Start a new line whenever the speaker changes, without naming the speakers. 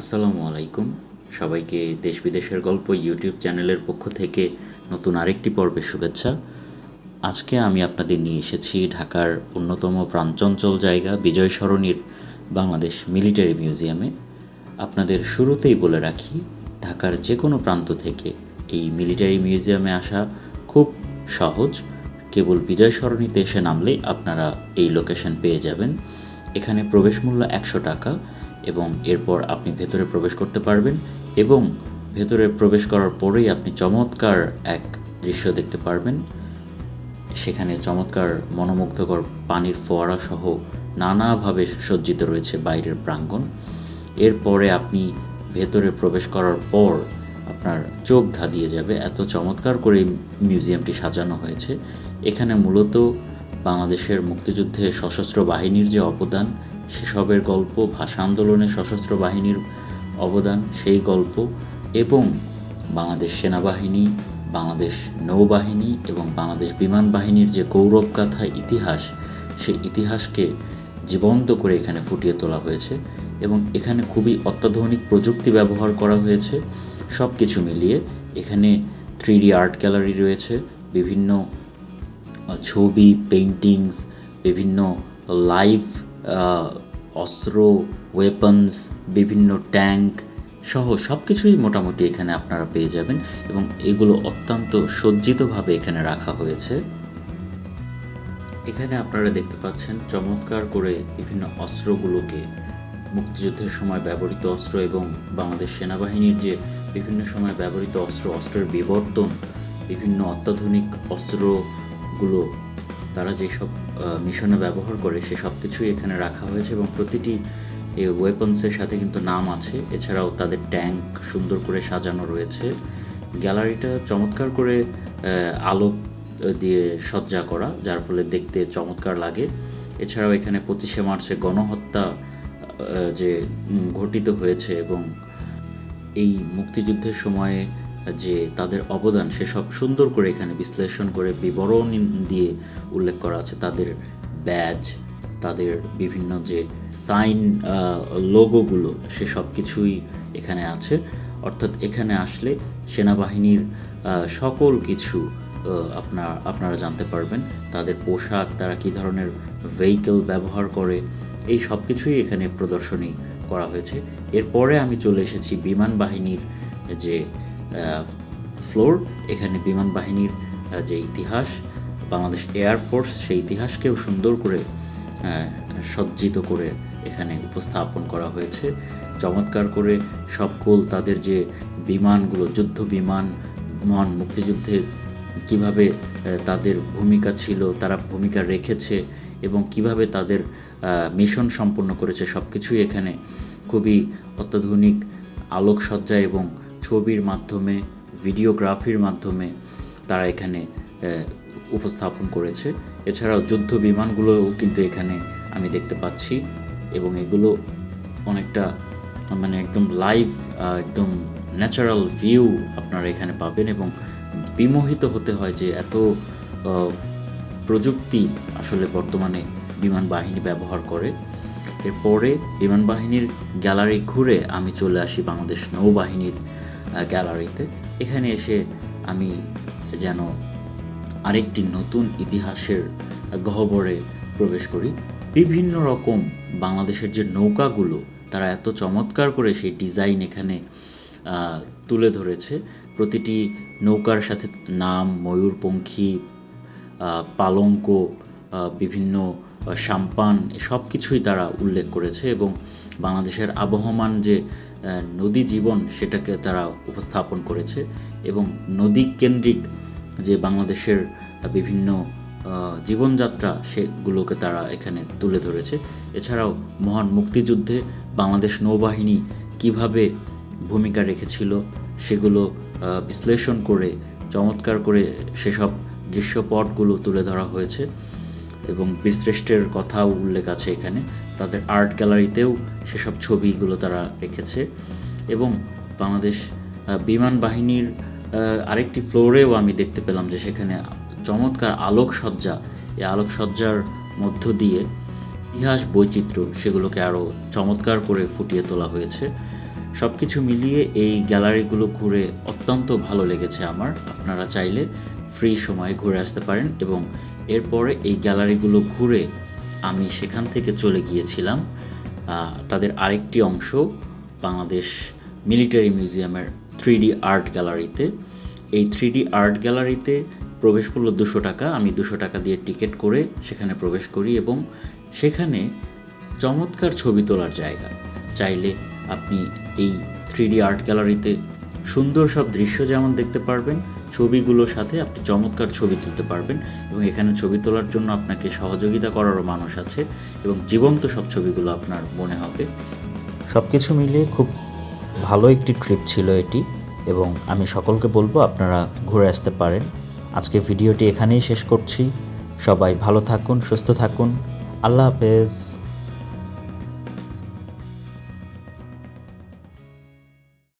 আসসালামু আলাইকুম। সবাইকে দেশ বিদেশের গল্প ইউটিউব চ্যানেলের পক্ষ থেকে নতুন আরেকটি পর্বের শুভেচ্ছা। আজকে আমি আপনাদের নিয়ে এসেছি ঢাকার অন্যতম প্রাণচঞ্চল জায়গা বিজয় সরণির বাংলাদেশ মিলিটারি মিউজিয়ামে। আপনাদের শুরুতেই বলে রাখি, ঢাকার যে কোনো প্রান্ত থেকে এই মিলিটারি মিউজিয়ামে আসা খুব সহজ। কেবল বিজয় সরণিতে এসে নামলেই আপনারা এই লোকেশন পেয়ে যাবেন। এখানে প্রবেশ মূল্য একশো টাকা এবং এরপর আপনি ভেতরে প্রবেশ করতে পারবেন এবং ভেতরে প্রবেশ করার পরেই আপনি চমৎকার এক দৃশ্য দেখতে পারবেন। সেখানে চমৎকার মনোমুগ্ধকর পানির ফোয়ারা সহ নানাভাবে সজ্জিত রয়েছে বাইরের প্রাঙ্গণ। এরপরে আপনি ভেতরে প্রবেশ করার পর আপনার চোখ ধাঁধিয়ে যাবে। এত চমৎকার করে মিউজিয়ামটি সাজানো হয়েছে। এখানে মূলত বাংলাদেশের মুক্তিযুদ্ধে সশস্ত্র বাহিনীর যে অবদান সেসবের গল্প, ভাষা আন্দোলনে সশস্ত্র বাহিনীর অবদান, সেই গল্প এবং বাংলাদেশ সেনাবাহিনী, বাংলাদেশ নৌবাহিনী এবং বাংলাদেশ বিমান বাহিনীর যে গৌরবগাথা ইতিহাস, সেই ইতিহাসকে জীবন্ত করে এখানে ফুটিয়ে তোলা হয়েছে এবং এখানে খুবই অত্যাধুনিক প্রযুক্তি ব্যবহার করা হয়েছে। সব কিছু মিলিয়ে এখানে থ্রি আর্ট গ্যালারি রয়েছে, বিভিন্ন ছবি পেইন্টিংস বিভিন্ন লাইভ অস্ত্র ওয়েপন্স বিভিন্ন ট্যাঙ্ক সহ সব কিছুই মোটামুটি এখানে আপনারা পেয়ে যাবেন এবং এগুলো অত্যন্ত সজ্জিতভাবে এখানে রাখা হয়েছে। এখানে আপনারা দেখতে পাচ্ছেন চমৎকার করে বিভিন্ন অস্ত্রগুলোকে মুক্তিযুদ্ধের সময় ব্যবহৃত অস্ত্র এবং বাংলাদেশ সেনাবাহিনীর যে বিভিন্ন সময় ব্যবহৃত অস্ত্র, অস্ত্রের বিবর্তন, বিভিন্ন অত্যাধুনিক অস্ত্রগুলো তারা যেসব মিশনে ব্যবহার করে সে সব কিছুই এখানে রাখা হয়েছে এবং প্রতিটি এই ওয়েপন্সের সাথে কিন্তু নাম আছে। এছাড়াও তাদের ট্যাঙ্ক সুন্দর করে সাজানো রয়েছে। গ্যালারিটা চমৎকার করে আলো দিয়ে সজ্জা করা, যার ফলে দেখতে চমৎকার লাগে। এছাড়াও এখানে পঁচিশে মার্চে গণহত্যা যে ঘটিত হয়েছে এবং এই মুক্তিযুদ্ধের সময়ে যে তাদের অবদান সেসব সুন্দর করে এখানে বিশ্লেষণ করে বিবরণ দিয়ে উল্লেখ করা আছে। তাদের ব্যাজ তাদের বিভিন্ন যে সাইন লোগোগুলো সে সব কিছুই এখানে আছে। অর্থাৎ এখানে আসলে সেনাবাহিনীর সকল কিছু আপনার আপনারা জানতে পারবেন। তাদের পোশাক, তারা কী ধরনের ভেহিকেল ব্যবহার করে, এই সব কিছুই এখানে প্রদর্শনী করা হয়েছে। এরপরে আমি চলে এসেছি বিমান বাহিনীর যে ফ্লোর এখানে বিমান বাহিনীর যে ইতিহাস, বাংলাদেশ এয়ারফোর্স সেই ইতিহাসকেও সুন্দর করে সজ্জিত করে এখানে উপস্থাপন করা হয়েছে। চমৎকার করে সকল তাদের যে বিমানগুলো, যুদ্ধ বিমান মন মুক্তিযুদ্ধে কীভাবে তাদের ভূমিকা ছিল, তারা ভূমিকা রেখেছে এবং কীভাবে তাদের মিশন সম্পন্ন করেছে সব কিছুই এখানে খুবই অত্যাধুনিক আলোকসজ্জা এবং ছবির মাধ্যমে, ভিডিওগ্রাফির মাধ্যমে তারা এখানে উপস্থাপন করেছে। এছাড়াও যুদ্ধ বিমানগুলোও কিন্তু এখানে আমি দেখতে পাচ্ছি এবং এগুলো অনেকটা মানে একদম লাইভ একদম ন্যাচারাল ভিউ আপনারা এখানে পাবেন এবং বিমোহিত হতে হয় যে এত প্রযুক্তি আসলে বর্তমানে বিমান বাহিনী ব্যবহার করে। এরপরে বিমান বাহিনীর গ্যালারি ঘুরে আমি চলে আসি বাংলাদেশ নৌবাহিনীর গ্যালারিতে। এখানে এসে আমি যেন আরেকটি নতুন ইতিহাসের গহ্বরে প্রবেশ করি। বিভিন্ন রকম বাংলাদেশের যে নৌকাগুলো, তারা এত চমৎকার করে সেই ডিজাইন এখানে তুলে ধরেছে। প্রতিটি নৌকার সাথে নাম, ময়ূরপঙ্খী পালঙ্ক বিভিন্ন সাম্পান, সব কিছুই তারা উল্লেখ করেছে এবং বাংলাদেশের আবহমান যে নদী জীবন সেটাকে তারা উপস্থাপন করেছে এবং নদী কেন্দ্রিক যে বাংলাদেশের বিভিন্ন জীবনযাত্রা সেগুলোকে তারা এখানে তুলে ধরেছে। এছাড়াও মহান মুক্তিযুদ্ধে বাংলাদেশ নৌবাহিনী কীভাবে ভূমিকা রেখেছিল সেগুলো বিশ্লেষণ করে, চমৎকার করে সেসব দৃশ্যপটগুলো তুলে ধরা হয়েছে। এবং বীরশ্রেষ্ঠের কথাও উল্লেখ আছে এখানে। তাদের আর্ট গ্যালারিতেও সেসব ছবিগুলো তারা রেখেছে। এবং বাংলাদেশ বিমান বাহিনীর আরেকটি ফ্লোরেও আমি দেখতে পেলাম যে সেখানে চমৎকার আলোকসজ্জা, এই আলোকসজ্জার মধ্য দিয়ে ইতিহাস বৈচিত্র্য সেগুলোকে আরও চমৎকার করে ফুটিয়ে তোলা হয়েছে। সব কিছু মিলিয়ে এই গ্যালারিগুলো ঘুরে অত্যন্ত ভালো লেগেছে আমার। আপনারা চাইলে ফ্রি সময়ে ঘুরে আসতে পারেন এবং এরপরে এই গ্যালারিগুলো ঘুরে আমি সেখান থেকে চলে গিয়েছিলাম। তাদের আরেকটি অংশ বাংলাদেশ মিলিটারি মিউজিয়ামের থ্রি আর্ট গ্যালারিতে। এই থ্রি আর্ট গ্যালারিতে প্রবেশ মূল্য দুশো টাকা। আমি দুশো টাকা দিয়ে টিকিট করে সেখানে প্রবেশ করি এবং সেখানে চমৎকার ছবি তোলার জায়গা। চাইলে আপনি এই থ্রি আর্ট গ্যালারিতে সুন্দর সব দৃশ্য যেমন দেখতে পারবেন, ছবিগুলোর সাথে আপনি চমৎকার ছবি তুলতে পারবেন এবং এখানে ছবি তোলার জন্য আপনাকে সহযোগিতা করারও মানুষ আছে এবং জীবন্ত সব ছবিগুলো আপনার মনে হবে।
সব কিছু মিলিয়ে খুব ভালো একটি ট্রিপ ছিল এটি এবং আমি সকলকে বলব আপনারা ঘুরে আসতে পারেন। আজকে ভিডিওটি এখানেই শেষ করছি। সবাই ভালো থাকুন, সুস্থ থাকুন। আল্লাহ হাফেজ।